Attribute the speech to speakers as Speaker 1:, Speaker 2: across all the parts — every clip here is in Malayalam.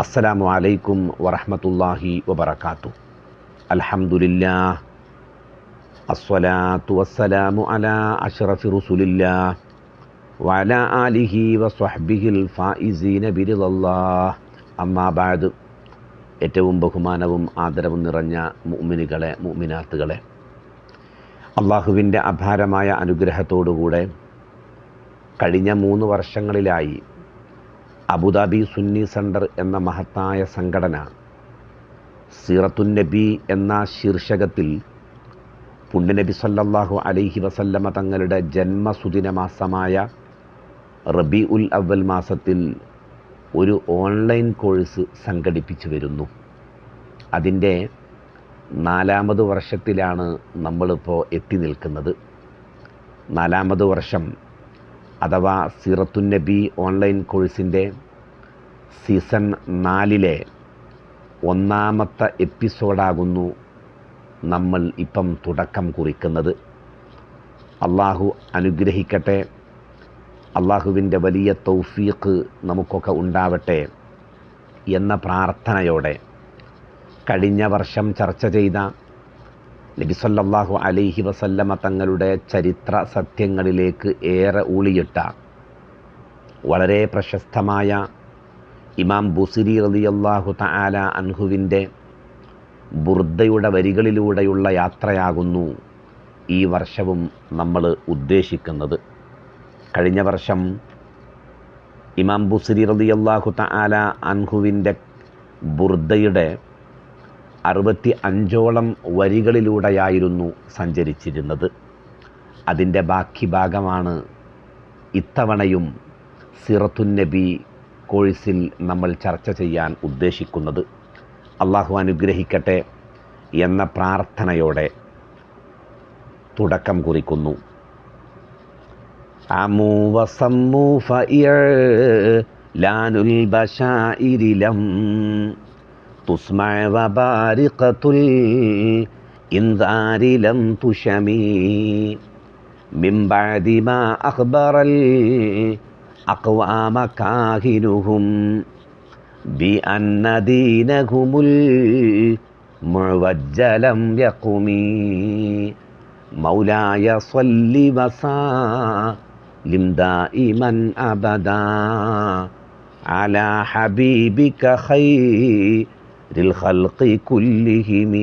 Speaker 1: അസ്സലാമു അലൈക്കും വറഹമത്തല്ലാഹി വബർക്കാത്തു അലഹമുല്ലാ അസ്സലാത്തു വസ്സലാമു അലാ അഷ്റഫി റുസുലില്ലാ വല ആലിഹി വസ്വഹ്ബിഹിൽ ഫായിസീന ബിരിദല്ലാഹ്. അമ്മാ ബഅദ് ഏറ്റവും ബഹുമാനവും ആദരവും നിറഞ്ഞ മുഅ്മിനുകളെ മുഅ്മിനാത്തുകളെ. അള്ളാഹുവിന്റെ അപാരമായ അനുഗ്രഹത്തോടുകൂടെ കഴിഞ്ഞ മൂന്ന് വർഷങ്ങളിലായി അബുദാബി സുന്നി സെന്റർ എന്ന മഹത്തായ സംഘടന സീറത്തുന്നബി എന്ന ശീർഷകത്തിൽ പുണ്യനബി സല്ലല്ലാഹു അലൈഹി വസല്ലമ തങ്ങളുടെ ജന്മസുദിന മാസമായ റബി ഉൽ അവൽ മാസത്തിൽ ഒരു ഓൺലൈൻ കോഴ്സ് സംഘടിപ്പിച്ചു വരുന്നു. അതിന്റെ നാലാമത് വർഷത്തിലാണ് നമ്മളിപ്പോൾ എത്തി നിൽക്കുന്നത്. നാലാമത് വർഷം അഥവാ സീറത്തുൻ നബി ഓൺലൈൻ കോഴ്സിന്റെ സീസൺ നാലിലെ ഒന്നാമത്തെ എപ്പിസോഡാകുന്നു നമ്മൾ ഇപ്പം തുടക്കം കുറിക്കുന്നത്. അള്ളാഹു അനുഗ്രഹിക്കട്ടെ. അള്ളാഹുവിന്റെ വലിയ തൗഫീഖ് നമുക്കൊക്കെ ഉണ്ടാവട്ടെ എന്ന പ്രാർത്ഥനയോടെ കഴിഞ്ഞ വർഷം ചർച്ച ചെയ്ത നബിസല്ലാഹു അലൈഹി വസല്ലമ തങ്ങളുടെ ചരിത്ര സത്യങ്ങളിലേക്ക് ഏറെ ഊളിയിട്ട വളരെ പ്രശസ്തമായ ഇമാം ബുസിരി റളിയല്ലാഹു തആല അൻഹുവിന്റെ ബുർദയുടെ വരികളിലൂടെയുള്ള യാത്രയാകുന്നു ഈ വർഷവും നമ്മൾ ഉദ്ദേശിക്കുന്നത്. കഴിഞ്ഞ വർഷം ഇമാം ബുസിരി റളിയല്ലാഹു തആല അൻഹുവിന്റെ ബുർദയുടെ അറുപത്തി അഞ്ചോളം വരികളിലൂടെയായിരുന്നു സഞ്ചരിച്ചിരുന്നത്. അതിന്റെ ബാക്കി ഭാഗമാണ് ഇത്തവണയും സിറത്തുൻ നബി കോഴ്സിൽ നമ്മൾ ചർച്ച ചെയ്യാൻ ഉദ്ദേശിക്കുന്നത്. അള്ളാഹു അനുഗ്രഹിക്കട്ടെ എന്ന പ്രാർത്ഥനയോടെ തുടക്കം കുറിക്കുന്നു. അമു വസമ്മു ലാനുൽ ബഷായിരിലം تسمع وبارقة الإنذار لم تشمي. من بعد ما أخبر الأقوام كاهنهم بأن دينهم المعوج لم يقم. مولاي صل وسلم دائما أبدا على حبيبك خير الخلق كلهم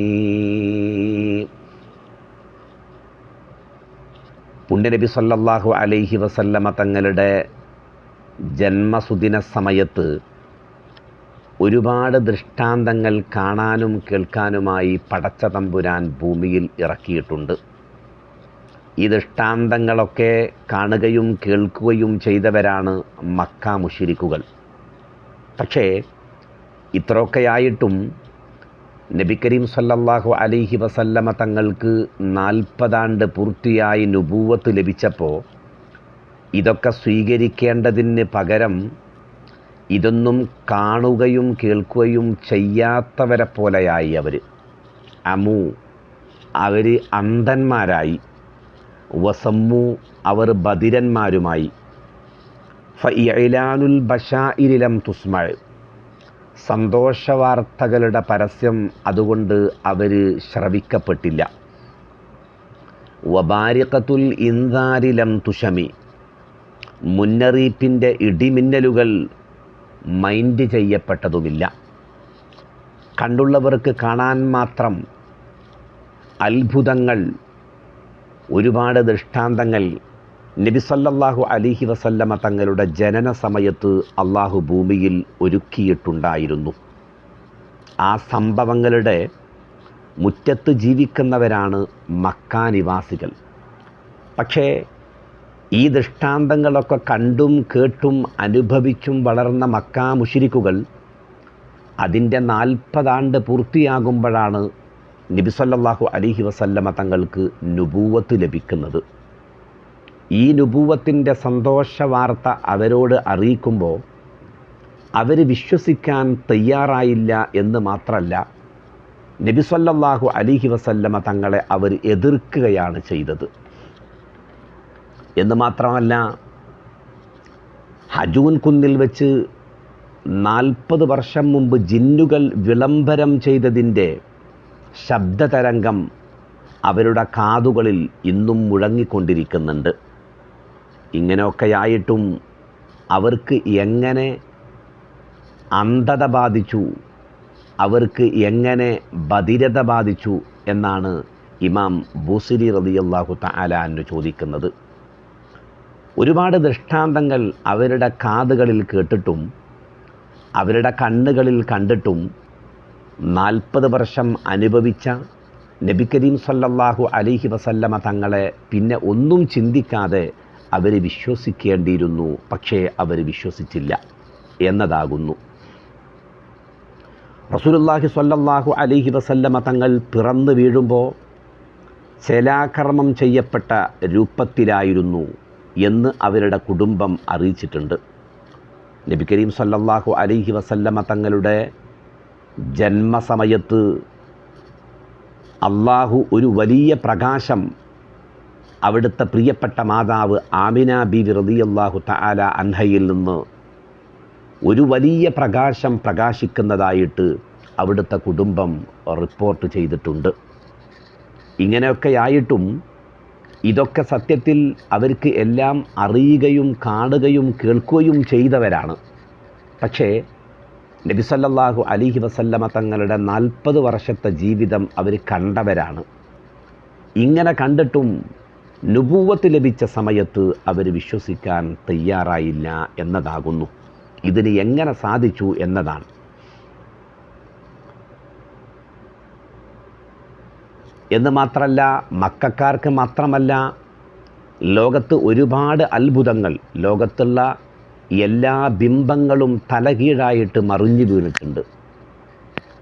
Speaker 1: പുണ്യനബി സല്ലല്ലാഹു അലൈഹി വസല്ലമ തങ്ങളുടെ ജന്മസുദിന സമയത്ത് ഒരുപാട് ദൃഷ്ടാന്തങ്ങൾ കാണാനും കേൾക്കാനുമായി പടച്ച തമ്പുരാൻ ഭൂമിയിൽ ഇറക്കിയിട്ടുണ്ട് ഈ ദൃഷ്ടാന്തങ്ങളൊക്കെ കാണുകയും കേൾക്കുകയും ചെയ്തവരാണ് മക്ക മുഷിരിക്കുകൾ പക്ഷേ ഇത്രയൊക്കെയായിട്ടും നബി കരീം സല്ലല്ലാഹു അലൈഹി വസല്ലമ തങ്ങൾക്ക് നാൽപ്പതാണ്ട് പൂർത്തിയായി നുപൂവത്ത് ലഭിച്ചപ്പോൾ ഇതൊക്കെ സ്വീകരിക്കേണ്ടതിന് പകരം ഇതൊന്നും കാണുകയും കേൾക്കുകയും ചെയ്യാത്തവരെ പോലെയായി അവർ. അമു അവർ അന്ധന്മാരായി. വസമ്മു അവർ ബദിരന്മാരുമായി ബഷാ ബഷായിരിലം തുസ്മഴ്. സന്തോഷവാർത്തകളുടെ പരസ്യം അതുകൊണ്ട് അവർ ശ്രവിക്കപ്പെട്ടില്ല. വബാരിഖത്തുൽ ഇന്ദാരിലം തുഷമി. മുന്നറിയിപ്പിന്റെ ഇടിമിന്നലുകൾ മൈൻഡ് ചെയ്യപ്പെട്ടതുമില്ല. കണ്ടുള്ളവർക്ക് കാണാൻ മാത്രം അത്ഭുതങ്ങൾ ഒരുപാട് ദൃഷ്ടാന്തങ്ങൾ നബിസല്ലാഹു അലിഹി വസല്ലമ തങ്ങളുടെ ജനന സമയത്ത് അള്ളാഹു ഭൂമിയിൽ ഒരുക്കിയിട്ടുണ്ടായിരുന്നു. ആ സംഭവങ്ങളുടെ മുറ്റത്ത് ജീവിക്കുന്നവരാണ് മക്കാ നിവാസികൾ. പക്ഷേ ഈ ദൃഷ്ടാന്തങ്ങളൊക്കെ കണ്ടും കേട്ടും അനുഭവിച്ചും വളർന്ന മക്കാ മുഷിരിക്കുകൾ അതിന്റെ നാൽപ്പതാണ്ട് പൂർത്തിയാകുമ്പോഴാണ് നബിസല്ലാഹു അലിഹി വസല്ലമ തങ്ങൾക്ക് നുപൂവത്ത് ലഭിക്കുന്നത്. ഈ നുപൂവത്തിന്റെ സന്തോഷ വാർത്ത അവരോട് അറിയിക്കുമ്പോൾ അവർ വിശ്വസിക്കാൻ തയ്യാറായില്ല എന്ന് മാത്രമല്ല നബിസല്ലാഹു അലിഹി വസല്ലമ തങ്ങളെ അവർ എതിർക്കുകയാണ് ചെയ്തത്. എന്ന് മാത്രമല്ല ഹജൂൻ കുന്നിൽ വെച്ച് നാൽപ്പത് വർഷം മുമ്പ് ജിന്നുകൾ വിളംബരം ചെയ്തതിന്റെ ശബ്ദതരംഗം അവരുടെ കാതുകളിൽ ഇന്നും മുഴങ്ങിക്കൊണ്ടിരിക്കുന്നുണ്ട്. ഇങ്ങനെയൊക്കെയായിട്ടും അവർക്ക് എങ്ങനെ അന്ധത ബാധിച്ചു അവർക്ക് എങ്ങനെ ബധിരത ബാധിച്ചു എന്നാണ് ഇമാം ബൂസിരി റതിയല്ലാഹു തആലാന്ന് ചോദിക്കുന്നത്. ഒരുപാട് ദൃഷ്ടാന്തങ്ങൾ അവരുടെ കാതുകളിൽ കേട്ടിട്ടും അവരുടെ കണ്ണുകളിൽ കണ്ടിട്ടും നാൽപ്പത് വർഷം അനുഭവിച്ച നബി കരീം സല്ലല്ലാഹു അലൈഹി വസല്ലമ തങ്ങളെ പിന്നെ ഒന്നും ചിന്തിക്കാതെ അവർ വിശ്വസിക്കേണ്ടിയിരുന്നു പക്ഷേ അവർ വിശ്വസിച്ചില്ല എന്നതാകുന്നു. റസൂലുള്ളാഹി സ്വല്ലല്ലാഹു അലൈഹി വസല്ലമ തങ്ങൾ പിറന്നു വീഴുമ്പോൾ ശലാകർമ്മം ചെയ്യപ്പെട്ട രൂപത്തിലായിരുന്നു എന്ന് അവരുടെ കുടുംബം അറിയിച്ചിട്ടുണ്ട്. നബി കരീം സല്ലല്ലാഹു അലൈഹി വസല്ലമ തങ്ങളുടെ ജന്മസമയത്ത് അള്ളാഹു ഒരു വലിയ പ്രകാശം അവിടുത്തെ പ്രിയപ്പെട്ട മാതാവ് ആമിന ബിവി റളിയല്ലാഹു തആല അൻഹയിൽ നിന്ന് ഒരു വലിയ പ്രകാശം പ്രകാശിക്കുന്നതായിട്ട് അവിടുത്തെ കുടുംബം റിപ്പോർട്ട് ചെയ്തിട്ടുണ്ട്. ഇങ്ങനെയൊക്കെ ആയിട്ടും ഇതൊക്കെ സത്യത്തിൽ അവർക്ക് എല്ലാം അറിയുകയും കാണുകയും കേൾക്കുകയും ചെയ്തവരാണ്. പക്ഷേ നബിസല്ലാഹു അലിഹി വസല്ലമ തങ്ങളുടെ നാൽപ്പത് വർഷത്തെ ജീവിതം അവർ കണ്ടവരാണ്. ഇങ്ങനെ കണ്ടിട്ടും നുപൂവത്ത് ലഭിച്ച സമയത്ത് അവർ വിശ്വസിക്കാൻ തയ്യാറായില്ല എന്നതാകുന്നു. ഇതിന് എങ്ങനെ സാധിച്ചു എന്നതാണ്. എന്ന് മാത്രമല്ല മക്കാർക്ക് മാത്രമല്ല ലോകത്ത് ഒരുപാട് അത്ഭുതങ്ങൾ ലോകത്തുള്ള എല്ലാ ബിംബങ്ങളും തലകീഴായിട്ട് മറിഞ്ഞു വീണിട്ടുണ്ട്.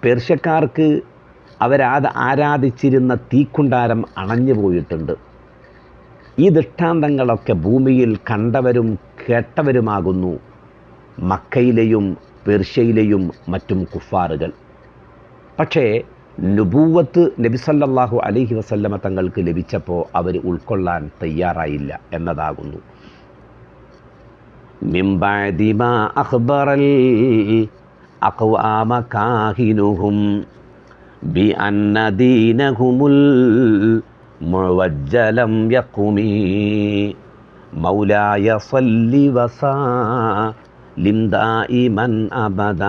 Speaker 1: പേർഷ്യക്കാർക്ക് അവരാത് ആരാധിച്ചിരുന്ന തീക്കുണ്ടാരം അണഞ്ഞു പോയിട്ടുണ്ട്. ഈ ദൃഷ്ടാന്തങ്ങളൊക്കെ ഭൂമിയിൽ കണ്ടവരും കേട്ടവരുമാകുന്നു. മക്കയിലെയും പേർഷ്യയിലെയും മറ്റും കുഫാറുകൾ പക്ഷേ നുബൂവത്ത് നബിസല്ലാഹു അലഹി വസല്ലമ തങ്ങൾക്ക് ലഭിച്ചപ്പോൾ അവർ ഉൾക്കൊള്ളാൻ തയ്യാറായില്ല എന്നതാകുന്നു. അഖ്വാമ ബി അന്ന ദീനഹുമുൽ മുവജ്ജലം യക്കുമീ. മൗലായ സല്ലി വസാ ലിംദായിമൻ അബദ.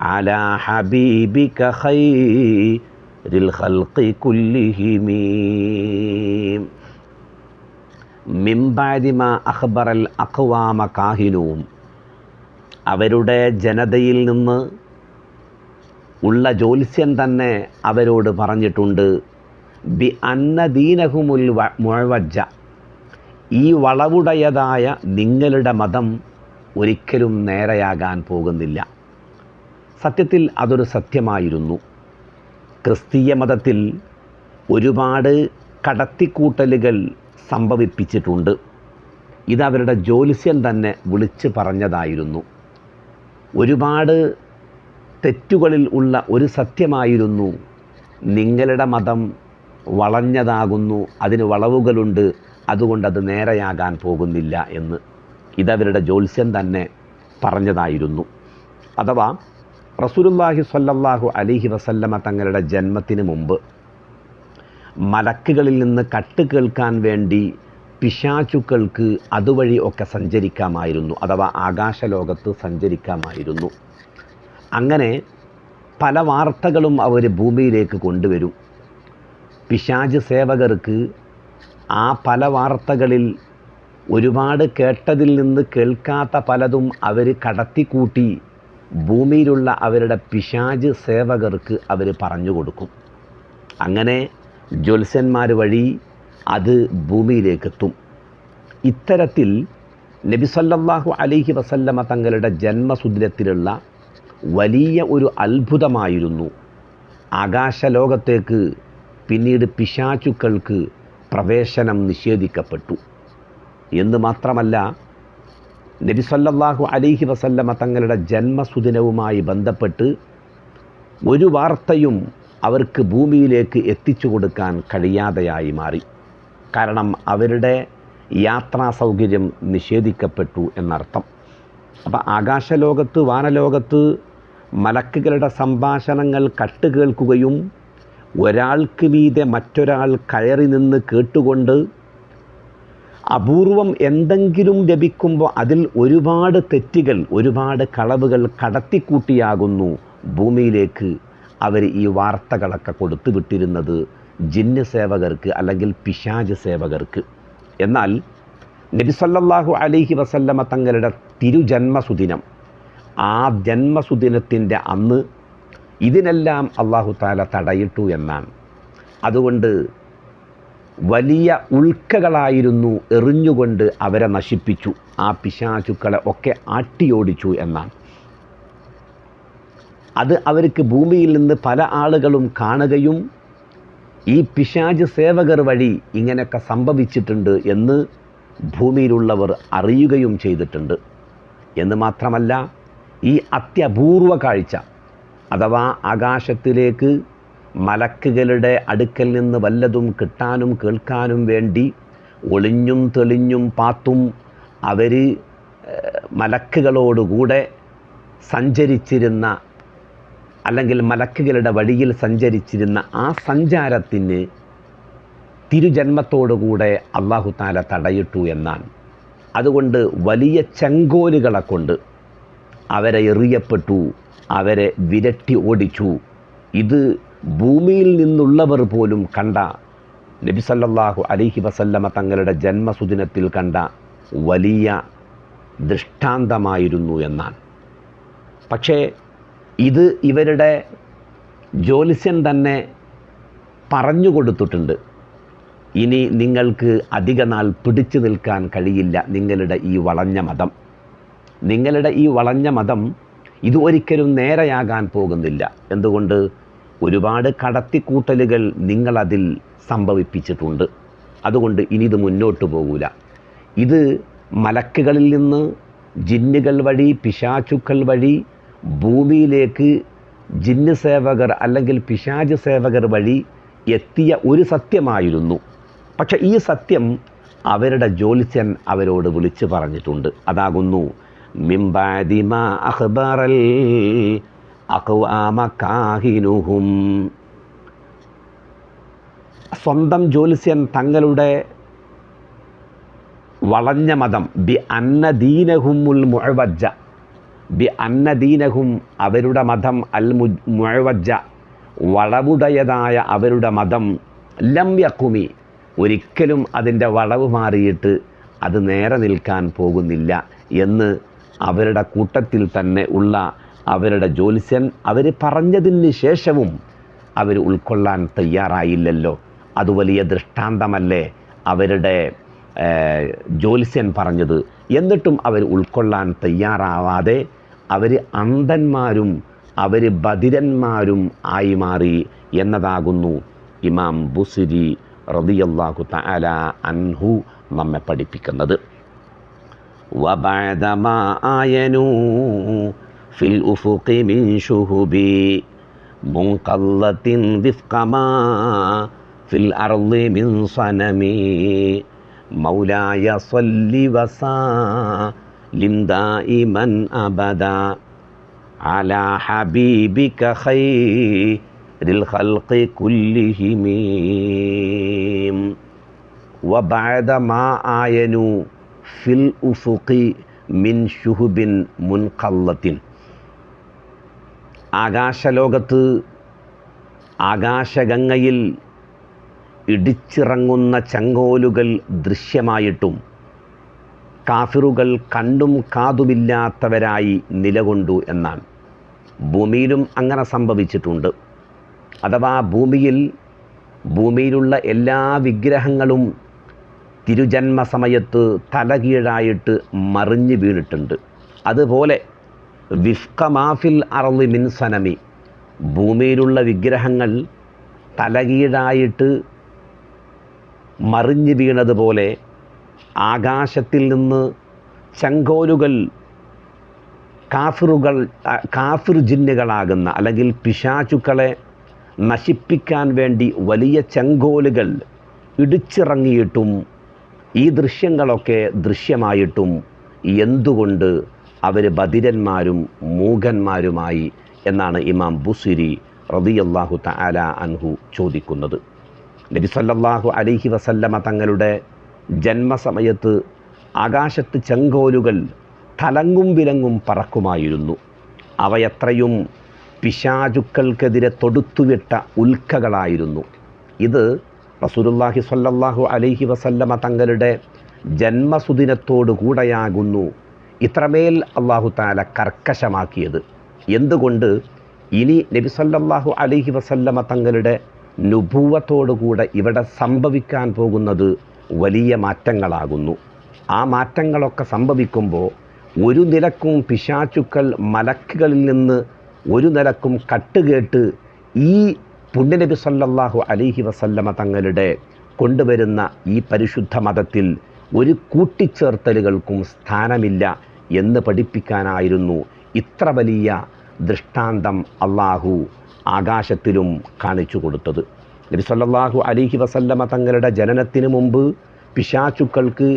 Speaker 1: അല ഹബീബിക റിൽ ഖൽഖി കുല്ലിഹിമീ മിംബാദിമ അഖബറൽ അഖ്വാമ കാഹിനവും അവരുടെ ജനതയിൽ നിന്ന് ഉള്ള ജ്യോത്സ്യൻ തന്നെ അവരോട് പറഞ്ഞിട്ടുണ്ട്. ബി അന്നദീനഹുമുൽ മുഴവജ്ജ ഈ വളവുടയതായ നിങ്ങളുടെ മതം ഒരിക്കലും നേരെയാകാൻ പോകുന്നില്ല. സത്യത്തിൽ അതൊരു സത്യമായിരുന്നു. ക്രിസ്തീയ മതത്തിൽ ഒരുപാട് കടത്തിക്കൂട്ടലുകൾ സംഭവിപ്പിച്ചിട്ടുണ്ട്. ഇതവരുടെ ജ്യോത്സ്യൻ തന്നെ വിളിച്ചു പറഞ്ഞതായിരുന്നു. ഒരുപാട് തെറ്റുകളിൽ ഉള്ള ഒരു സത്യമായിരുന്നു നിങ്ങളുടെ മതം വളഞ്ഞതാകുന്നു അതിന് വളവുകളുണ്ട് അതുകൊണ്ട് അത് നേരെയാകാൻ പോകുന്നില്ല എന്ന്. ഇതവരുടെ ജ്യോത്സ്യൻ തന്നെ പറഞ്ഞതായിരുന്നു. അഥവാ റസൂലുല്ലാഹി സ്വല്ലല്ലാഹു അലിഹി വസല്ലമ തങ്ങളുടെ ജന്മത്തിന് മുമ്പ് മലക്കുകളിൽ നിന്ന് കട്ട് കേൾക്കാൻ വേണ്ടി പിശാചുക്കൾക്ക് അതുവഴി ഒക്കെ സഞ്ചരിക്കാമായിരുന്നു അഥവാ ആകാശലോകത്ത് സഞ്ചരിക്കാമായിരുന്നു. അങ്ങനെ പല വാർത്തകളും അവർ ഭൂമിയിലേക്ക് കൊണ്ടുവരും. പിശാജ് സേവകർക്ക് ആ പല വാർത്തകളിൽ ഒരുപാട് കേട്ടതിൽ നിന്ന് കേൾക്കാത്ത പലതും അവർ കടത്തിക്കൂട്ടി ഭൂമിയിലുള്ള അവരുടെ പിശാജ് സേവകർക്ക് അവർ പറഞ്ഞു കൊടുക്കും. അങ്ങനെ ജ്യോത്സ്യന്മാർ വഴി അത് ഭൂമിയിലേക്കെത്തും. ഇത്തരത്തിൽ നബിസല്ലാഹു അലൈഹി വസല്ലമ തങ്ങളുടെ ജന്മസുദിനത്തിലുള്ള വലിയ ഒരു അത്ഭുതമായിരുന്നു. ആകാശലോകത്തേക്ക് പിന്നീട് പിശാചുക്കൾക്ക് പ്രവേശനം നിഷേധിക്കപ്പെട്ടു. എന്ന് മാത്രമല്ല നബി അലിഹി വസല്ലമ തങ്ങളുടെ ജന്മസുദിനവുമായി ബന്ധപ്പെട്ട് ഒരു വാർത്തയും അവർക്ക് ഭൂമിയിലേക്ക് എത്തിച്ചു കൊടുക്കാൻ കഴിയാതെയായി മാറി. കാരണം അവരുടെ യാത്രാ സൗകര്യം നിഷേധിക്കപ്പെട്ടു എന്നർത്ഥം. അപ്പോൾ ആകാശലോകത്ത് വാനലോകത്ത് മലക്കുകളുടെ സംഭാഷണങ്ങൾ കട്ടുകേൾക്കുകയും ഒരാൾക്ക് മീതെ മറ്റൊരാൾ കയറി നിന്ന് കേട്ടുകൊണ്ട് അപൂർവം എന്തെങ്കിലും ലഭിക്കുമ്പോൾ അതിൽ ഒരുപാട് തെറ്റുകൾ ഒരുപാട് കളവുകൾ കടത്തിക്കൂട്ടിയാകുന്നു ഭൂമിയിലേക്ക് അവർ ഈ വാർത്തകളൊക്കെ കൊടുത്തു വിട്ടിരുന്നത് ജിന്ന സേവകർക്ക് അല്ലെങ്കിൽ പിശാജ് സേവകർക്ക്. എന്നാൽ നബിസല്ലാഹു അലൈഹി വസല്ലമ തങ്ങളുടെ തിരുജന്മസുദിനം ആ ജന്മസുദിനത്തിന്റെ അന്ന് ഇതിനെല്ലാം അള്ളാഹു താല തടയിട്ടു എന്നാണ്. അതുകൊണ്ട് വലിയ ഉൾക്കകളായിരുന്നു എറിഞ്ഞുകൊണ്ട് അവരെ നശിപ്പിച്ചു. ആ പിശാചുക്കളെ ഒക്കെ ആട്ടിയോടിച്ചു എന്നാണ്. അത് അവർക്ക് ഭൂമിയിൽ നിന്ന് പല ആളുകളും കാണുകയും ഈ പിശാജ് സേവകർ വഴി ഇങ്ങനെയൊക്കെ സംഭവിച്ചിട്ടുണ്ട് എന്ന് ഭൂമിയിലുള്ളവർ അറിയുകയും ചെയ്തിട്ടുണ്ട്. എന്ന് മാത്രമല്ല ഈ അത്യപൂർവ കാഴ്ച അഥവാ ആകാശത്തിലേക്ക് മലക്കുകളുടെ അടുക്കൽ നിന്ന് വല്ലതും കിട്ടാനും കേൾക്കാനും വേണ്ടി ഒളിഞ്ഞും തെളിഞ്ഞും പാത്തും അവർ മലക്കുകളോടുകൂടെ സഞ്ചരിച്ചിരുന്ന അല്ലെങ്കിൽ മലക്കുകളുടെ വഴിയിൽ സഞ്ചരിച്ചിരുന്ന ആ സഞ്ചാരത്തിന് തിരുജന്മത്തോടുകൂടെ അള്ളാഹു താല തടയിട്ടു എന്നാണ്. അതുകൊണ്ട് വലിയ ചെങ്കോലുകളെ കൊണ്ട് അവരെ എറിയപ്പെട്ടു അവരെ വിരട്ടി ഓടിച്ചു. ഇത് ഭൂമിയിൽ നിന്നുള്ളവർ പോലും കണ്ട നബിസല്ലാഹു അലിഹി വസല്ലമ തങ്ങളുടെ ജന്മസുദിനത്തിൽ കണ്ട വലിയ ദൃഷ്ടാന്തമായിരുന്നു എന്നാണ്. പക്ഷേ ഇത് ഇവരുടെ ജ്യോത്സ്യൻ തന്നെ പറഞ്ഞു കൊടുത്തിട്ടുണ്ട്. ഇനി നിങ്ങൾക്ക് അധികനാൾ പിടിച്ചു നിൽക്കാൻ കഴിയില്ല നിങ്ങളുടെ ഈ വളഞ്ഞ മതം. നിങ്ങളുടെ ഈ വളഞ്ഞ മതം ഇതൊരിക്കലും നേരെയാകാൻ പോകുന്നില്ല. എന്തുകൊണ്ട്? ഒരുപാട് കടത്തിക്കൂട്ടലുകൾ നിങ്ങളതിൽ സംഭവിപ്പിച്ചിട്ടുണ്ട്. അതുകൊണ്ട് ഇനി ഇത് മുന്നോട്ട് പോകൂല. ഇത് മലക്കുകളിൽ നിന്ന് ജിന്നുകൾ വഴി പിശാചുക്കൾ വഴി ഭൂമിയിലേക്ക് ജിന്ന് സേവകർ അല്ലെങ്കിൽ പിശാജ് സേവകർ വഴി എത്തിയ ഒരു സത്യമായിരുന്നു. പക്ഷെ ഈ സത്യം അവരുടെ ജ്യോത്സ്യൻ അവരോട് വിളിച്ചു പറഞ്ഞിട്ടുണ്ട്. അതാകുന്നു സ്വന്തം ജ്യോത്സ്യൻ തങ്ങളുടെ വളഞ്ഞ മതം ബി അന്നദീനഹുമുൽ മുഴവജ്ജ ബി അന്നദീനഹും അവരുടെ മതം അൽ മു മുഴവജ്ജ വളവുടയതായ അവരുടെ മതം ലം യക്കുമി ഒരിക്കലും അതിന്റെ വളവ് മാറിയിട്ട് അത് നേരെ നിൽക്കാൻ പോകുന്നില്ല എന്ന് അവരുടെ കൂട്ടത്തിൽ തന്നെ ഉള്ള അവരുടെ ജ്യോത്സ്യൻ അവർ പറഞ്ഞതിന് ശേഷവും അവർ ഉൾക്കൊള്ളാൻ തയ്യാറായില്ലല്ലോ. അത് വലിയ ദൃഷ്ടാന്തമല്ലേ അവരുടെ ജോലിസ്യൻ പറഞ്ഞത്. എന്നിട്ടും അവർ ഉൾക്കൊള്ളാൻ തയ്യാറാവാതെ അവർ അന്ധന്മാരും അവർ ബധിരന്മാരും ആയി മാറി എന്നതാകുന്നു ഇമാം ബുസിരി റളിയല്ലാഹു തആല അൻഹു നമ്മെ പഠിപ്പിക്കുന്നത്. وبعدما آينوا في الأفق من شهب منقلة وفق ما في الأرض من صنم. مولاي صل وسلم دائما أبدا على حبيبك خير الخلق كلهم. وبعد ما آينوا ഫിൽ ഉഫുഖി മിൻ ഷുഹുബിൻ മുൻകള്ളത്തിൻ ആകാശലോകത്ത് ആകാശഗംഗയിൽ ഇടിച്ചിറങ്ങുന്ന ചങ്കോലുകൾ ദൃശ്യമായിട്ടും കാഫിറുകൾ കണ്ടും കാതുമില്ലാത്തവരായി നിലകൊണ്ടു എന്നാണ്. ഭൂമിയിലും അങ്ങനെ സംഭവിച്ചിട്ടുണ്ട്. അഥവാ ഭൂമിയിൽ ഭൂമിയിലുള്ള എല്ലാ വിഗ്രഹങ്ങളും തിരുജന്മ സമയത്ത് തലകീഴായിട്ട് മറിഞ്ഞു വീണിട്ടുണ്ട്. അതുപോലെ വിഫ്കമാഫിൽ അറളി മിൻ സനമി ഭൂമിയിലുള്ള വിഗ്രഹങ്ങൾ തലകീഴായിട്ട് മറിഞ്ഞു വീണതുപോലെ ആകാശത്തിൽ നിന്ന് ചങ്കോലുകൾ കാഫിറുകൾ കാഫിർ ജിന്നുകളാകുന്ന അല്ലെങ്കിൽ പിശാചുക്കളെ നശിപ്പിക്കാൻ വേണ്ടി വലിയ ചെങ്കോലുകൾ ഇടിച്ചിറങ്ങിയിട്ടും ഈ ദൃശ്യങ്ങളൊക്കെ ദൃശ്യമായിട്ടും എന്തുകൊണ്ട് അവർ ബദിരന്മാരും മൂകന്മാരുമായി എന്നാണ് ഇമാം ബുസിരി റതിയല്ലാഹു തആല അൻഹു ചോദിക്കുന്നത്. നബി സല്ലല്ലാഹു അലൈഹി വസല്ലമ തങ്ങളുടെ ജന്മസമയത്ത് ആകാശത്ത് ചെങ്കോലുകൾ തലങ്ങും വിലങ്ങും പറക്കുമായിരുന്നു. അവയത്രയും പിശാചുക്കൾക്കെതിരെ തൊടുത്തുവിട്ട ഉൽക്കകളായിരുന്നു. ഇത് റസൂലുള്ളാഹി സ്വല്ലല്ലാഹു അലൈഹി വസല്ലമ തങ്ങളുടെ ജന്മസുദിനത്തോടു കൂടെയാകുന്നു ഇത്രമേൽ അള്ളാഹു താല കർക്കശമാക്കിയത്. എന്തുകൊണ്ട്? ഇനി നബി സല്ലല്ലാഹു അലൈഹി വസല്ലമ തങ്ങളുടെ നുഭൂവത്തോടുകൂടെ ഇവിടെ സംഭവിക്കാൻ പോകുന്നത് വലിയ മാറ്റങ്ങളാകുന്നു. ആ മാറ്റങ്ങളൊക്കെ സംഭവിക്കുമ്പോൾ ഒരു നിലക്കും പിശാചുക്കൾ മലക്കുകളിൽ നിന്ന് ഒരു നിലക്കും കട്ടുകേട്ട് ഈ പുണ്യനബി സല്ലല്ലാഹു അലിഹി വസല്ലമ തങ്ങളുടെ കൊണ്ടുവരുന്ന ഈ പരിശുദ്ധ മതത്തിൽ ഒരു കൂട്ടിച്ചേർത്തലുകൾക്കും സ്ഥാനമില്ല എന്ന് പഠിപ്പിക്കാനായിരുന്നു ഇത്ര വലിയ ദൃഷ്ടാന്തം അള്ളാഹു ആകാശത്തിലും കാണിച്ചു കൊടുത്തത്. നബി സല്ലല്ലാഹു അലൈഹി വസല്ലമ തങ്ങളുടെ ജനനത്തിന് മുമ്പ് പിശാചുക്കൾക്ക്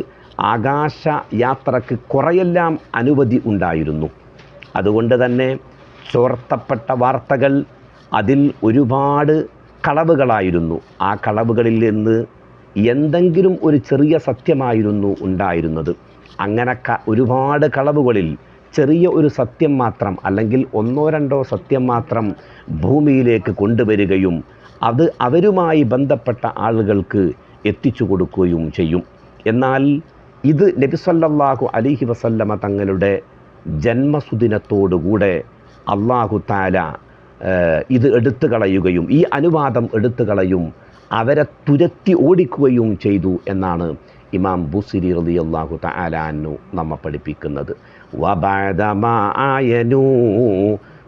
Speaker 1: ആകാശ യാത്രയ്ക്ക് കുറെയെല്ലാം അനുമതി ഉണ്ടായിരുന്നു. അതുകൊണ്ട് തന്നെ ചോർത്തപ്പെട്ട വാർത്തകൾ അതിൽ ഒരുപാട് കളവുകളായിരുന്നു. ആ കളവുകളിൽ നിന്ന് എന്തെങ്കിലും ഒരു ചെറിയ സത്യമായിരുന്നു ഉണ്ടായിരുന്നത്. അങ്ങനെ ക ഒരുപാട് കളവുകളിൽ ചെറിയ ഒരു സത്യം മാത്രം അല്ലെങ്കിൽ ഒന്നോ രണ്ടോ സത്യം മാത്രം ഭൂമിയിലേക്ക് കൊണ്ടുവരികയും അത് അവരുമായി ബന്ധപ്പെട്ട ആളുകൾക്ക് എത്തിച്ചു കൊടുക്കുകയും ചെയ്യും. എന്നാൽ ഇത് നബിസല്ലാഹു അലിഹി വസല്ലമ തങ്ങളുടെ ജന്മസുദിനത്തോടുകൂടെ അള്ളാഹു താല ഇത് എടുത്തു കളയുകയും ഈ അനുവാദം എടുത്തു കളയും അവരെ തുരത്തി ഓടിക്കുകയും ചെയ്തു എന്നാണ് ഇമാം ബുസിരി റതി അള്ളാഹു തലാനു നമ്മ പഠിപ്പിക്കുന്നത്.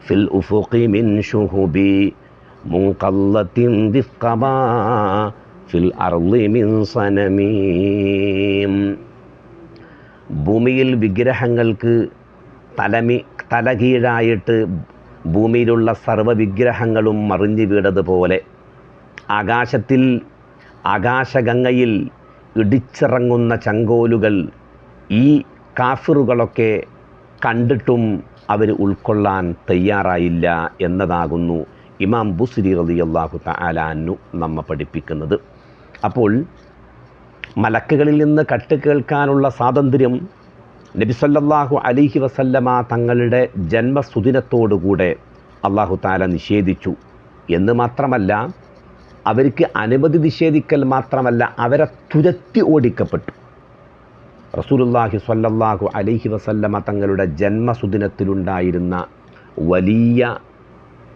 Speaker 1: ഫിൽ മിൻ ഫിൽ മിൻ സനമീം. ഭൂമിയിൽ വിഗ്രഹങ്ങൾക്ക് തലമി തലകീഴായിട്ട് ഭൂമിയിലുള്ള സർവവിഗ്രഹങ്ങളും മറിഞ്ഞു വീണതുപോലെ ആകാശത്തിൽ ആകാശഗംഗയിൽ ഇടിച്ചിറങ്ങുന്ന ചങ്കോലുകൾ ഈ കാഫിറുകളൊക്കെ കണ്ടിട്ടും അവർ ഉൾക്കൊള്ളാൻ തയ്യാറായില്ല എന്നതാകുന്നു ഇമാം ബുസ്രി റളിയല്ലാഹു തആലാനു നമ്മ പഠിപ്പിക്കുന്നത്. അപ്പോൾ മലക്കുകളിൽ നിന്ന് കട്ട് കേൾക്കാനുള്ള സ്വാതന്ത്ര്യം നബിസല്ലാഹു അലിഹി വസല്ലമ തങ്ങളുടെ ജന്മസുദിനത്തോടുകൂടെ അള്ളാഹു താല നിഷേധിച്ചു. എന്ന് മാത്രമല്ല അവർക്ക് അനുമതി നിഷേധിക്കൽ മാത്രമല്ല അവരെ തുരത്തി ഓടിക്കപ്പെട്ടു. റസൂലുല്ലാഹി സ്വല്ലല്ലാഹു അലൈഹി വസല്ലമ തങ്ങളുടെ ജന്മസുദിനത്തിലുണ്ടായിരുന്ന വലിയ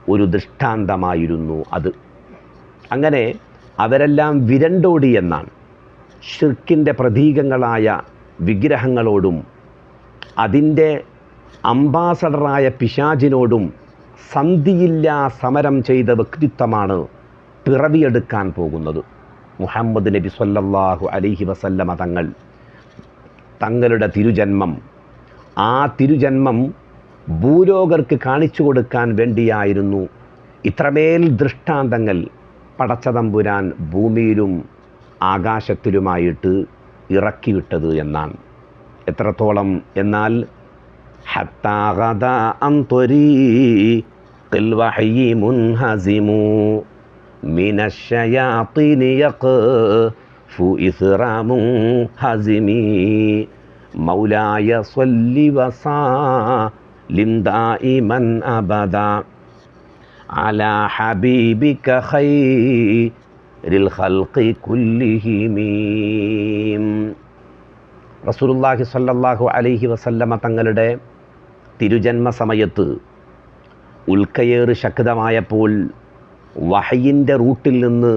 Speaker 1: ഒരു ദൃഷ്ടാന്തമായിരുന്നു അത്. അങ്ങനെ അവരെല്ലാം വിരണ്ടോടി എന്നാണ്. ഷിർക്കിന്റെ പ്രതീകങ്ങളായ വിഗ്രഹങ്ങളോടും അതിന്റെ അംബാസഡറായ പിശാജിനോടും സന്ധിയില്ലാ സമരം ചെയ്ത വ്യക്തിത്വമാണ് പിറവിയെടുക്കാൻ പോകുന്നത്. മുഹമ്മദ് നബി സല്ലല്ലാഹു അലൈഹി വസല്ലമ തങ്ങൾ തങ്ങളുടെ തിരുജന്മം. ആ തിരുജന്മം ഭൂലോകർക്ക് കാണിച്ചു കൊടുക്കാൻ വേണ്ടിയായിരുന്നു ഇത്രമേൽ ദൃഷ്ടാന്തങ്ങൾ പടച്ചതമ്പുരാൻ ഭൂമിയിലും ആകാശത്തിലുമായിട്ട് ഇറക്കിവിട്ടത് എന്നാണ്. എത്രത്തോളം എന്നാൽ ഹത്താഹത അന്തൊരീ മുൻഹസിമു മിനശയാത്തിനിയക്ക് ഹസിമി മൗലായ സ്വല്ലി വസാ ലിന്ദായിമൻ അബദ അല ഹബീബിക ഖൈരിൽ ഖൽഖി കുല്ലിഹിമീം റസൂലുല്ലാഹി സല്ലാഹു അലൈഹി വസല്ലമ തങ്ങളുടെ തിരുജന്മ സമയത്ത് ഉൽക്കയേറ് ശക്തമായപ്പോൾ വഹയിന്റെ റൂട്ടിൽ നിന്ന്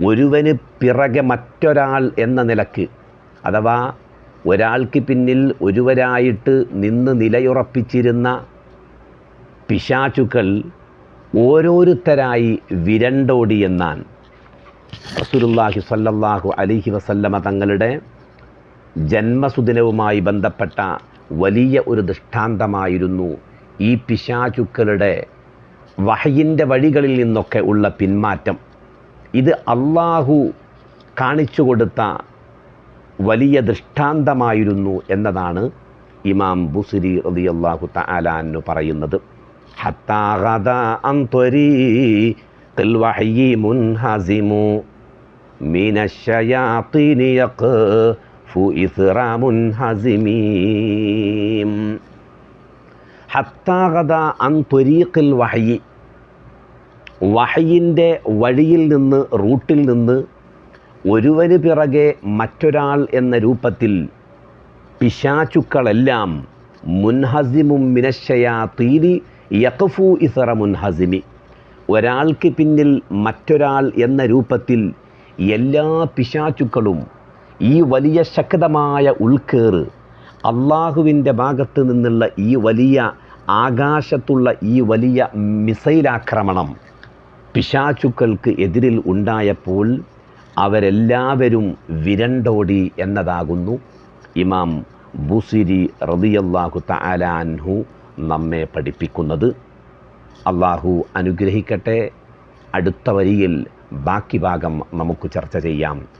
Speaker 1: ഒരുവന് പിറകെ മറ്റൊരാൾ എന്ന നിലയ്ക്ക് അഥവാ ഒരാൾക്ക് പിന്നിൽ ഒരുവരായിട്ട് നിന്ന് നിലയുറപ്പിച്ചിരുന്ന പിശാചുക്കൾ ഓരോരുത്തരായി വിരണ്ടോടിയെന്നാൻ റസൂലുള്ളാഹി സ്വല്ലല്ലാഹു അലൈഹി വസല്ലമ തങ്ങളുടെ ജന്മസുദിനവുമായി ബന്ധപ്പെട്ട വലിയ ഒരു ദൃഷ്ടാന്തമായിരുന്നു ഈ പിശാചുക്കളുടെ വഹയിന്റെ വഴികളിൽ നിന്നൊക്കെ ഉള്ള പിന്മാറ്റം. ഇത് അള്ളാഹു കാണിച്ചു കൊടുത്ത വലിയ ദൃഷ്ടാന്തമായിരുന്നു എന്നതാണ് ഇമാം ബുസിരി റളിയല്ലാഹു അള്ളാഹു തലാന്നു പറയുന്നത്. ഹത്താ ഗദാ ഇസ്റാമുൻ അൻ വഹയി. വഹയിന്റെ വഴിയിൽ നിന്ന് റൂട്ടിൽ നിന്ന് ഒരുവന് പിറകെ മറ്റൊരാൾ എന്ന രൂപത്തിൽ പിശാചുക്കളെല്ലാം മുൻഹസിമും മിനശയാ തീരി യഖഫു ഇസറ മുൻഹസിമി. ഒരാൾക്ക് പിന്നിൽ മറ്റൊരാൾ എന്ന രൂപത്തിൽ എല്ലാ പിശാചുക്കളും ഈ വലിയ ശക്തമായ ഉൾക്കേറ് അള്ളാഹുവിന്റെ ഭാഗത്ത് നിന്നുള്ള ഈ വലിയ ആകാശത്തുള്ള ഈ വലിയ മിസൈലാക്രമണം പിശാചുക്കൾക്ക് എതിരിൽ ഉണ്ടായപ്പോൾ അവരെല്ലാവരും വിരണ്ടോടി എന്നതാകുന്നു. ഇമാം ബുസിരി റതിയല്ലാഹു തലാൻഹു നമ്മെ പഠിപ്പിക്കുന്നത്. അള്ളാഹു അനുഗ്രഹിക്കട്ടെ. അടുത്ത വരിയിൽ ബാക്കി ഭാഗം നമുക്ക് ചർച്ച ചെയ്യാം.